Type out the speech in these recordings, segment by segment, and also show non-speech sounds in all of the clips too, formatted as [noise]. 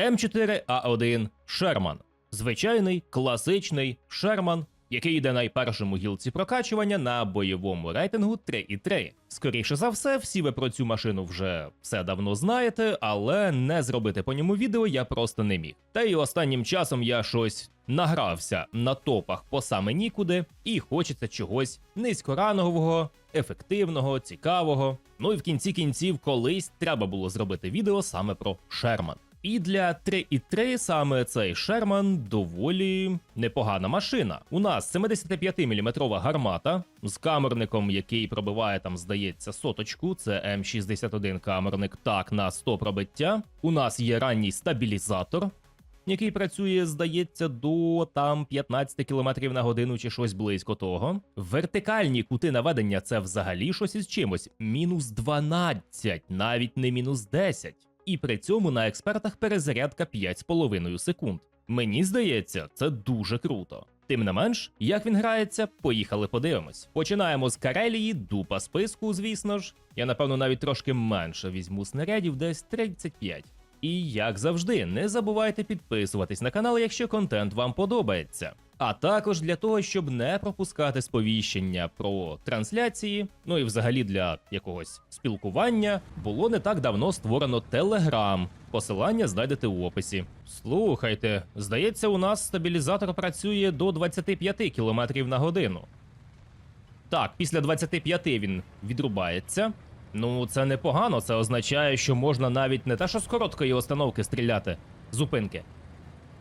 М4А1 Шерман. Звичайний класичний Шерман, який йде на першому гілці прокачування на бойовому рейтингу 3,3. Скоріше за все, всі ви про цю машину вже все давно знаєте, але не зробити по ньому відео я просто не міг. Та й останнім часом я щось награвся на топах по саме нікуди, і хочеться чогось низькорангового, ефективного, цікавого. Ну і в кінці кінців колись треба було зробити відео саме про Шерман. І для 3.3 саме цей Шерман доволі непогана машина. У нас 75-мм гармата з камерником, який пробиває там, здається, соточку. Це М61 камерник, так, на 100 пробиття. У нас є ранній стабілізатор, який працює, здається, до там 15 км на годину чи щось близько того. Вертикальні кути наведення це взагалі щось із чимось. Мінус 12, навіть не мінус 10. І при цьому на експертах перезарядка 5,5 секунд. Мені здається, це дуже круто. Тим не менш, як він грається, поїхали подивимось. Починаємо з Карелії, дупа списку, звісно ж. Я напевно навіть трошки менше візьму снарядів, десь 35. І як завжди, не забувайте підписуватись на канал, якщо контент вам подобається. А також для того, щоб не пропускати сповіщення про трансляції, ну і взагалі для якогось спілкування, було не так давно створено Telegram. Посилання знайдете у описі. Слухайте, здається, у нас стабілізатор працює до 25 км на годину. Так, після 25 він відрубається. Ну, це непогано, це означає, що можна навіть не те, що з короткої установки стріляти, зупинки,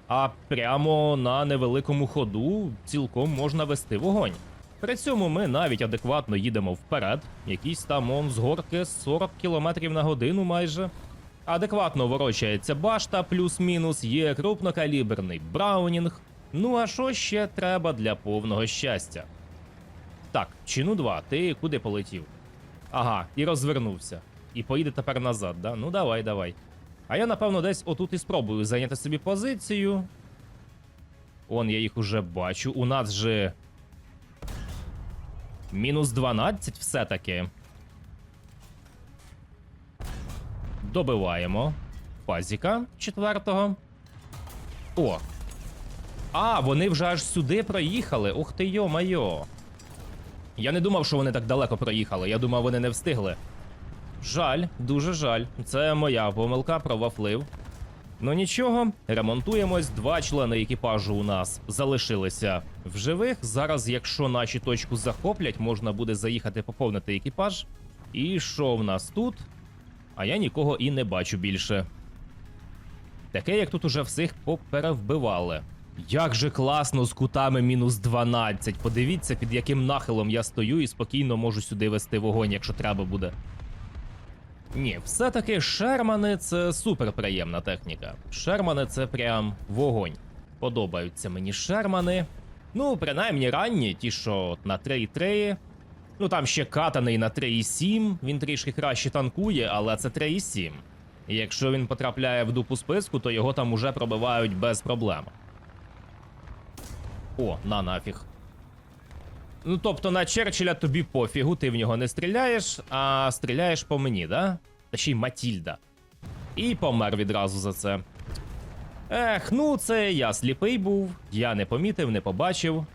а прямо на невеликому ходу цілком можна вести вогонь. При цьому ми навіть адекватно їдемо вперед, якісь там он з горки 40 км на годину майже. Адекватно ворочається башта, плюс-мінус, є крупнокаліберний браунінг. Ну а що ще треба для повного щастя? Так, чину 2, ти куди полетів? Ага, і розвернувся. І поїде тепер назад, да? Ну давай, давай. А я, напевно, десь отут і спробую зайняти собі позицію. Он, я їх уже бачу. У нас же. Мінус 12 все-таки. Добиваємо. Фазіка четвертого. О. А, вони вже аж сюди проїхали. Ух ти йо-майо. Я не думав, що вони так далеко проїхали. Я думав, вони не встигли. Жаль, дуже жаль. Це моя помилка, провафлив. Ну нічого, ремонтуємось. Два члени екіпажу у нас залишилися в живих. Зараз, якщо наші точку захоплять, можна буде заїхати поповнити екіпаж. І що в нас тут? А я нікого і не бачу більше. Таке, як тут уже всіх поперевбивали. Як же класно з кутами мінус 12. Подивіться, під яким нахилом я стою і спокійно можу сюди вести вогонь, якщо треба буде. Ні, все-таки Шермани це супер приємна техніка. Шермани це прям вогонь. Подобаються мені Шермани. Ну, принаймні ранні, ті, що на 3,3. Ну там ще катаний на 3,7, він трішки краще танкує, але це 3,7. І якщо він потрапляє в дупу списку, то його там уже пробивають без проблем. О, на нафіг. Ну, тобто на Черчилля тобі пофігу, ти в нього не стріляєш, а стріляєш по мені, да? Та ще й Матільда. І помер відразу за це. Ех, ну це я сліпий був, я не помітив, не побачив.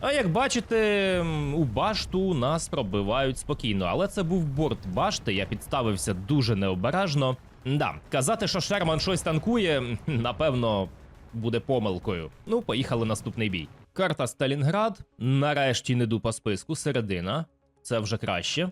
А як бачите, у башту нас пробивають спокійно, але це був борт башти, я підставився дуже необережно. Да, казати, що Шерман щось танкує, напевно, буде помилкою. Ну, поїхали наступний бій. Карта Сталінград. Нарешті не по списку, середина. Це вже краще.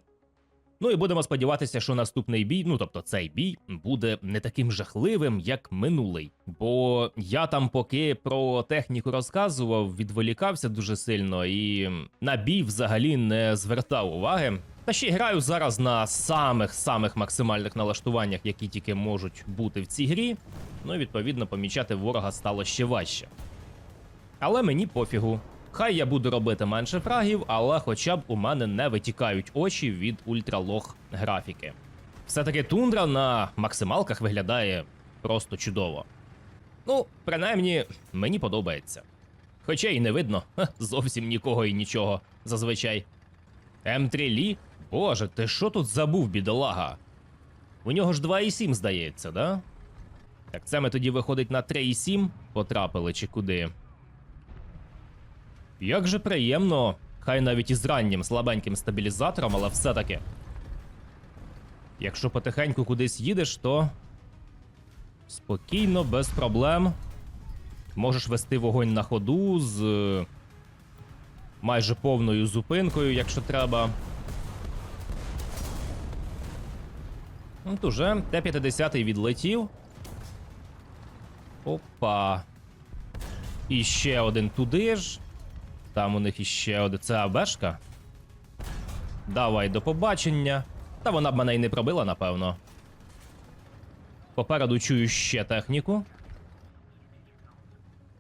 Ну і будемо сподіватися, що наступний бій, ну тобто цей бій, буде не таким жахливим, як минулий. Бо я там, поки про техніку розказував, відволікався дуже сильно і на бій взагалі не звертав уваги. Та ще граю зараз на самих-самих максимальних налаштуваннях, які тільки можуть бути в цій грі. Ну і відповідно помічати ворога стало ще важче. Але мені пофігу. Хай я буду робити менше фрагів, але хоча б у мене не витікають очі від ультралог графіки. Все-таки тундра на максималках виглядає просто чудово. Ну, принаймні, мені подобається. Хоча й не видно [laughs] ха, зовсім нікого і нічого зазвичай. М3 Лі? Боже, ти що тут забув, бідолага? У нього ж 2,7 здається, да? Так, це ми тоді виходить на 3,7 потрапили чи куди. Як же приємно, хай навіть із раннім слабеньким стабілізатором, але все-таки. Якщо потихеньку кудись їдеш, то спокійно, без проблем. Можеш вести вогонь на ходу з е, майже повною зупинкою, якщо треба. От уже Т-50 відлетів. Опа. І ще один туди ж. Там у них іще один. Це АБшка. Давай до побачення. Та вона б мене й не пробила, напевно. Попереду чую ще техніку.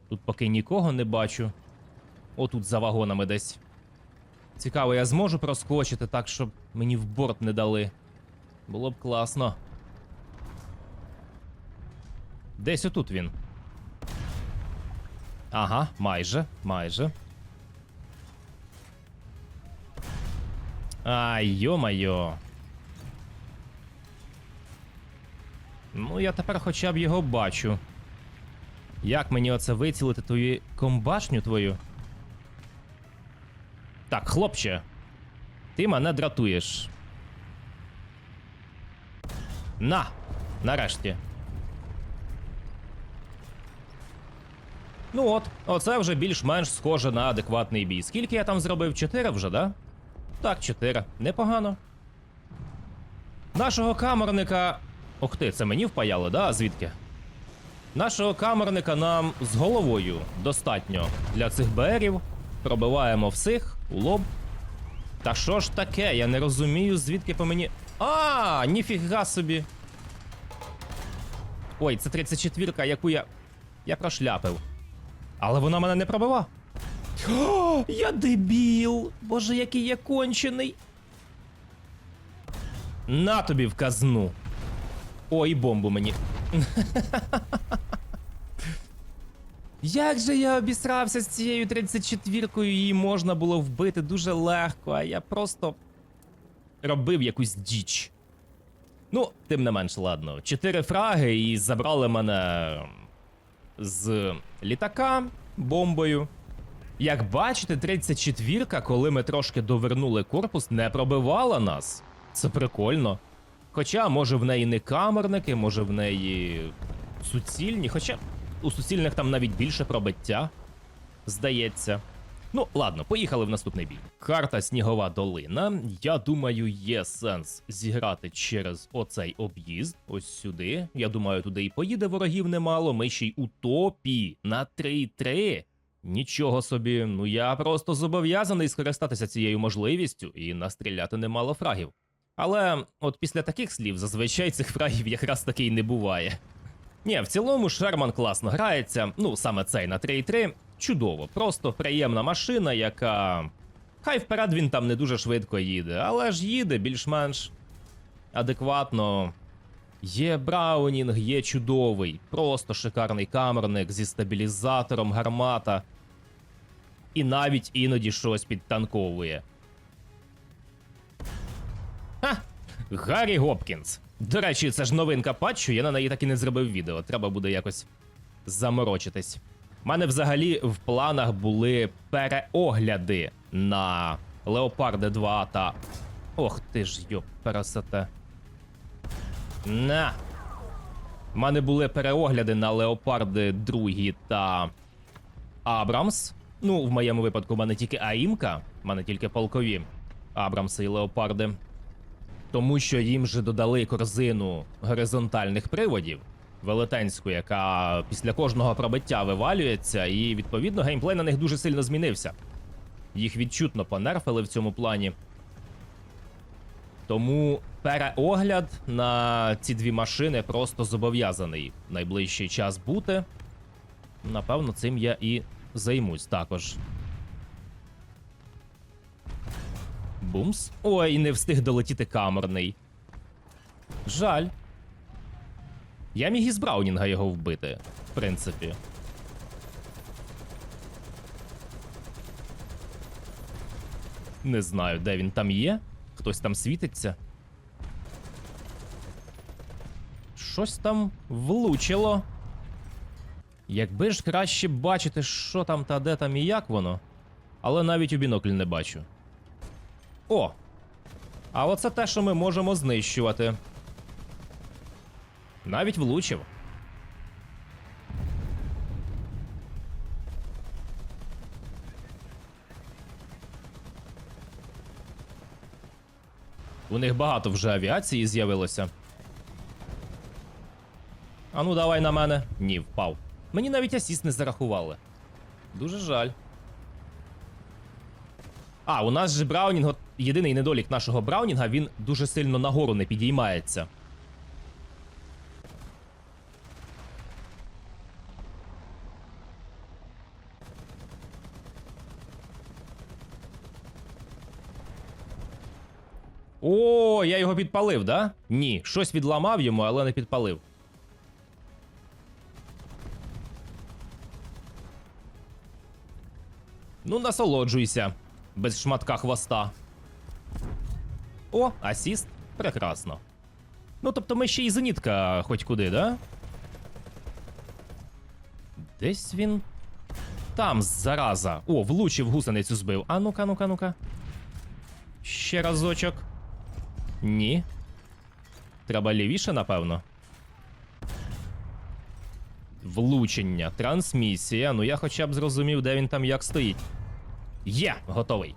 Тут поки нікого не бачу. Отут за вагонами десь. Цікаво, я зможу проскочити так, щоб мені в борт не дали. Було б класно. Десь отут він. Ага, майже, майже. Ай, йо-майо. Ну, я тепер хоча б його бачу. Як мені оце вицілити твою комбашню твою? Так, хлопче. Ти мене дратуєш. На! Нарешті. Ну от, оце вже більш-менш схоже на адекватний бій. Скільки я там зробив? Чотири вже, да? Так, чотири. Непогано. Нашого камерника. Ох ти, це мені впаяло, да? Звідки? Нашого камерника нам з головою достатньо для цих БРів. Пробиваємо всіх у лоб. Та що ж таке? Я не розумію, звідки по мені. А, ніфіга собі. Ой, це 34-ка, яку я. Я прошляпив. Але вона мене не пробива. О, [gasps] я дебіл! Боже, який я кончений. На тобі в казну. О, і бомбу мені. [laughs] Як же я обісрався з цією 34-кою, її можна було вбити дуже легко, а я просто робив якусь діч. Ну, тим не менш, ладно. Чотири фраги і забрали мене з літака бомбою. Як бачите, 34-ка, коли ми трошки довернули корпус, не пробивала нас. Це прикольно. Хоча, може, в неї не камерники, може в неї суцільні, хоча у суцільних там навіть більше пробиття, здається. Ну, ладно, поїхали в наступний бій. Карта Снігова долина. Я думаю, є сенс зіграти через оцей об'їзд. Ось сюди. Я думаю, туди і поїде ворогів немало. Ми ще й у топі на 3-3. Нічого собі, ну я просто зобов'язаний скористатися цією можливістю і настріляти немало фрагів. Але от після таких слів зазвичай цих фрагів якраз таки й не буває. Ні, в цілому Шерман класно грається. Ну, саме цей на 3.3. Чудово, просто приємна машина, яка. Хай вперед він там не дуже швидко їде, але ж їде більш-менш адекватно. Є Браунінг, є чудовий, просто шикарний камерник зі стабілізатором, гармата. І навіть іноді щось підтанковує. Ха! Гаррі Гопкінс. До речі, це ж новинка патчу, я на неї так і не зробив відео. Треба буде якось заморочитись. У мене взагалі в планах були переогляди на Леопарди 2 та. Ох ти ж йоп, пересете. На. У мене були переогляди на Леопарди 2 та Абрамс. Ну, в моєму випадку, в мене тільки Аїмка, в мене тільки полкові Абрамси і Леопарди. Тому що їм же додали корзину горизонтальних приводів велетенську, яка після кожного пробиття вивалюється, і відповідно геймплей на них дуже сильно змінився. Їх відчутно понерфили в цьому плані. Тому переогляд на ці дві машини просто зобов'язаний найближчий час бути. Напевно, цим я і займусь також. Бумс. Ой, не встиг долетіти камерний. Жаль. Я міг із Браунінга його вбити, в принципі. Не знаю, де він там є. Хтось там світиться. щось там влучило. Якби ж краще бачити, що там та де там і як воно. Але навіть у бінокль не бачу. О! А оце те, що ми можемо знищувати. Навіть влучив. У них багато вже авіації з'явилося. А ну давай на мене. Ні, впав. Мені навіть асіст не зарахували. Дуже жаль. А, у нас же Браунінг, єдиний недолік нашого Браунінга, він дуже сильно нагору не підіймається. О, я його підпалив, да? Ні, щось відламав йому, але не підпалив. Ну, насолоджуйся. Без шматка хвоста. О, асіст. Прекрасно. Ну, тобто ми ще й зенітка хоч куди, да? Десь він. Там, зараза. О, влучив гусеницю збив. А ну-ка, ну-ка, ну-ка. Ще разочок. Ні. Треба лівіше, напевно. Влучення, трансмісія. Ну я хоча б зрозумів, де він там як стоїть. Є, готовий.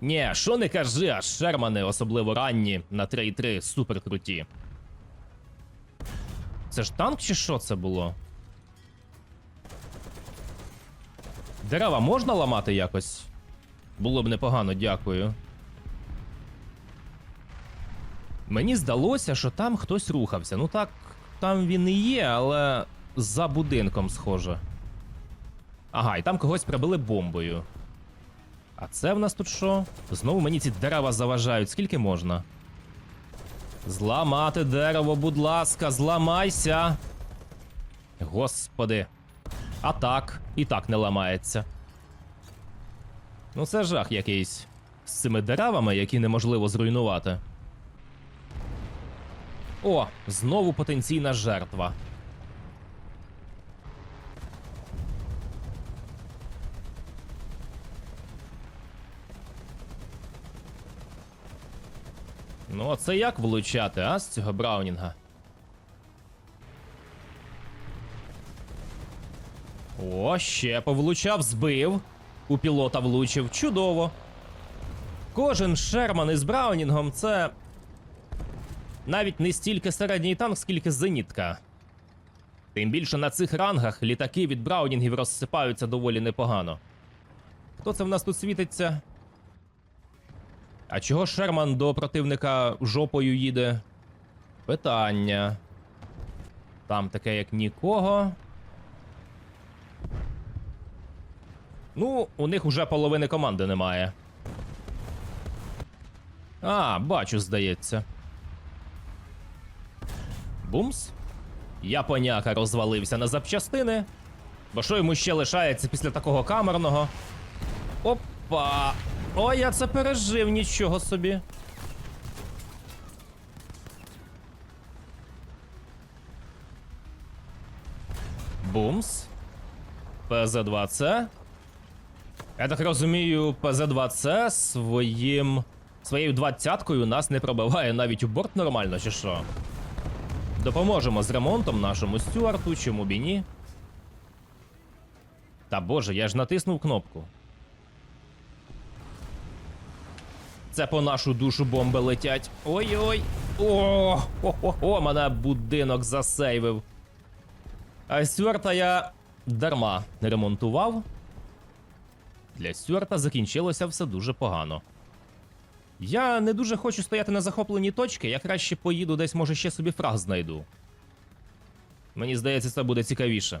Ні, що не кажи, а Шермани, особливо ранні, на 3.3 супер круті. Це ж танк чи що це було? Дерева можна ламати якось? Було б непогано, дякую. Мені здалося, що там хтось рухався. Ну так, там він і є, але за будинком схоже. Ага, і там когось прибили бомбою. А це в нас тут що? Знову мені ці дерева заважають. Скільки можна? Зламати дерево, будь ласка, зламайся. Господи. А так, і так не ламається. Ну, це жах якийсь. З цими деревами, які неможливо зруйнувати. О, знову потенційна жертва. Ну, а це як влучати, а з цього Браунінга? О, ще повлучав, збив. У пілота влучив. Чудово. Кожен Шерман із Браунінгом це. Навіть не стільки середній танк, скільки зенітка. Тим більше на цих рангах літаки від Браунінгів розсипаються доволі непогано. Хто це в нас тут світиться? А чого Шерман до противника жопою їде? Питання. Там таке як нікого. Ну, у них уже половини команди немає. А, бачу, здається. Бумс. Японяка розвалився на запчастини. Бо що йому ще лишається після такого камерного? Опа! О, я це пережив, нічого собі. Бумс. ПЗ-2С. Я так розумію, ПЗ-2С своїм. своєю двадцяткою нас не пробиває навіть у борт нормально, чи що? Допоможемо з ремонтом нашому Стюарту, чому б і ні. Та боже, я ж натиснув кнопку. Це по нашу душу бомби летять. Ой-ой. О, хо-хо-хо, мене будинок засейвив. А Стюарта я дарма ремонтував. Для Стюарта закінчилося все дуже погано. Я не дуже хочу стояти на захопленій точці, я краще поїду десь, може, ще собі фраг знайду. Мені здається, це буде цікавіше.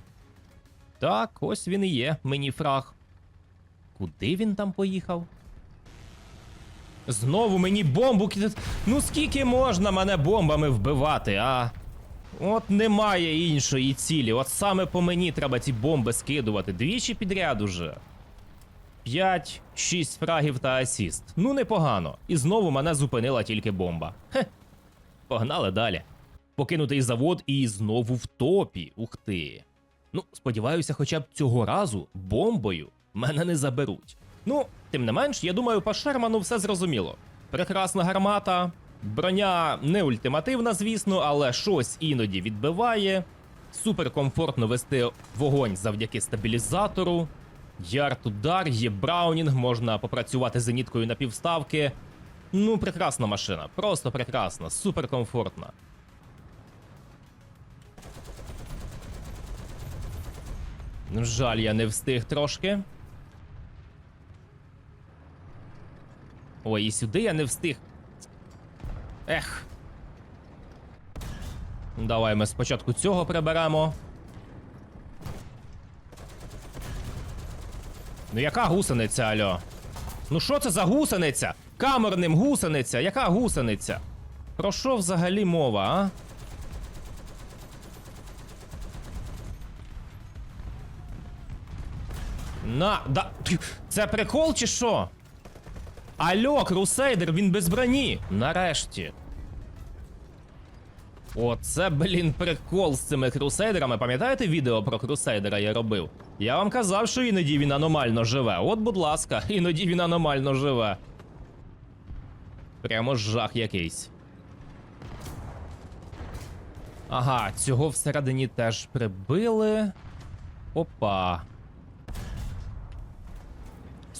Так, ось він і є, мені фраг. Куди він там поїхав? Знову мені бомбу. Ну скільки можна мене бомбами вбивати, а? От немає іншої цілі. От саме по мені треба ці бомби скидувати. Двічі підряд уже. 5, 6 фрагів та асіст. Ну непогано. І знову мене зупинила тільки бомба. Хе. Погнали далі. Покинутий завод і знову в топі. Ух ти. Ну, сподіваюся, хоча б цього разу бомбою мене не заберуть. Ну, тим не менш, я думаю, по Шерману все зрозуміло. Прекрасна гармата, броня не ультимативна, звісно, але щось іноді відбиває. Супер комфортно вести вогонь завдяки стабілізатору. Ярд удар, є Браунінг, можна попрацювати зеніткою на півставки. Ну, прекрасна машина, просто прекрасна, супер комфортна. Ну, Жаль, я не встиг трошки. Ой, і сюди я не встиг. Ех. Давай ми спочатку цього приберемо. Ну яка гусениця, альо? Ну що це за гусениця? Камерним гусениця, яка гусениця? Про що взагалі мова, а? На, да. Це прикол чи що? Альо, крусейдер, він без броні. Нарешті. Оце, блін, прикол з цими крусейдерами. Пам'ятаєте відео про крусейдера я робив? Я вам казав, що іноді він аномально живе. От, будь ласка, [laughs] іноді він аномально живе. Прямо жах якийсь. Ага, цього всередині теж прибили. Опа.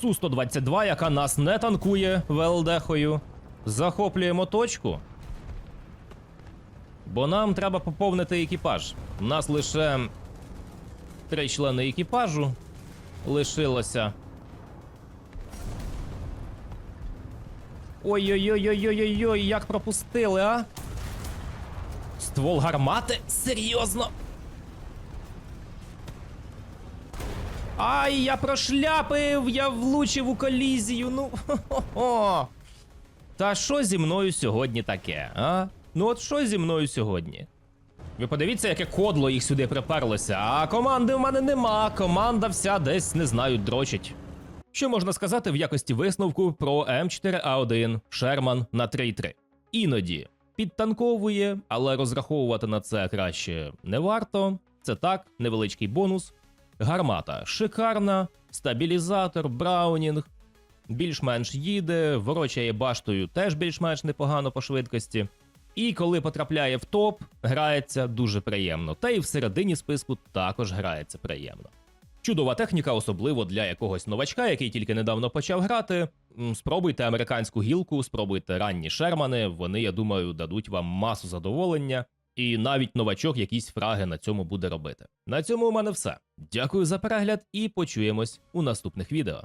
Су-122, яка нас не танкує ВЛДхою. Захоплюємо точку. Бо нам треба поповнити екіпаж. У нас лише три члени екіпажу лишилося. Ой-ой-ой-ой-ой-ой, як пропустили, а? Ствол гармати? Серйозно? Ай, я прошляпив, я влучив у колізію. Ну хо-хо-хо. Та що зі мною сьогодні таке, а? Ну от що зі мною сьогодні? Ви подивіться, яке кодло їх сюди приперлося, а команди в мене нема. Команда вся десь не знаю, дрочить. Що можна сказати в якості висновку про М4А1 Шерман на 3.3? Іноді підтанковує, але розраховувати на це краще не варто. Це так, невеличкий бонус. Гармата шикарна, стабілізатор, браунінг, більш-менш їде, ворочає баштою теж більш-менш непогано по швидкості. І коли потрапляє в топ, грається дуже приємно. Та і в середині списку також грається приємно. Чудова техніка, особливо для якогось новачка, який тільки недавно почав грати. Спробуйте американську гілку, спробуйте ранні шермани. Вони, я думаю, дадуть вам масу задоволення. І навіть новачок якісь фраги на цьому буде робити. На цьому у мене все. Дякую за перегляд і почуємось у наступних відео.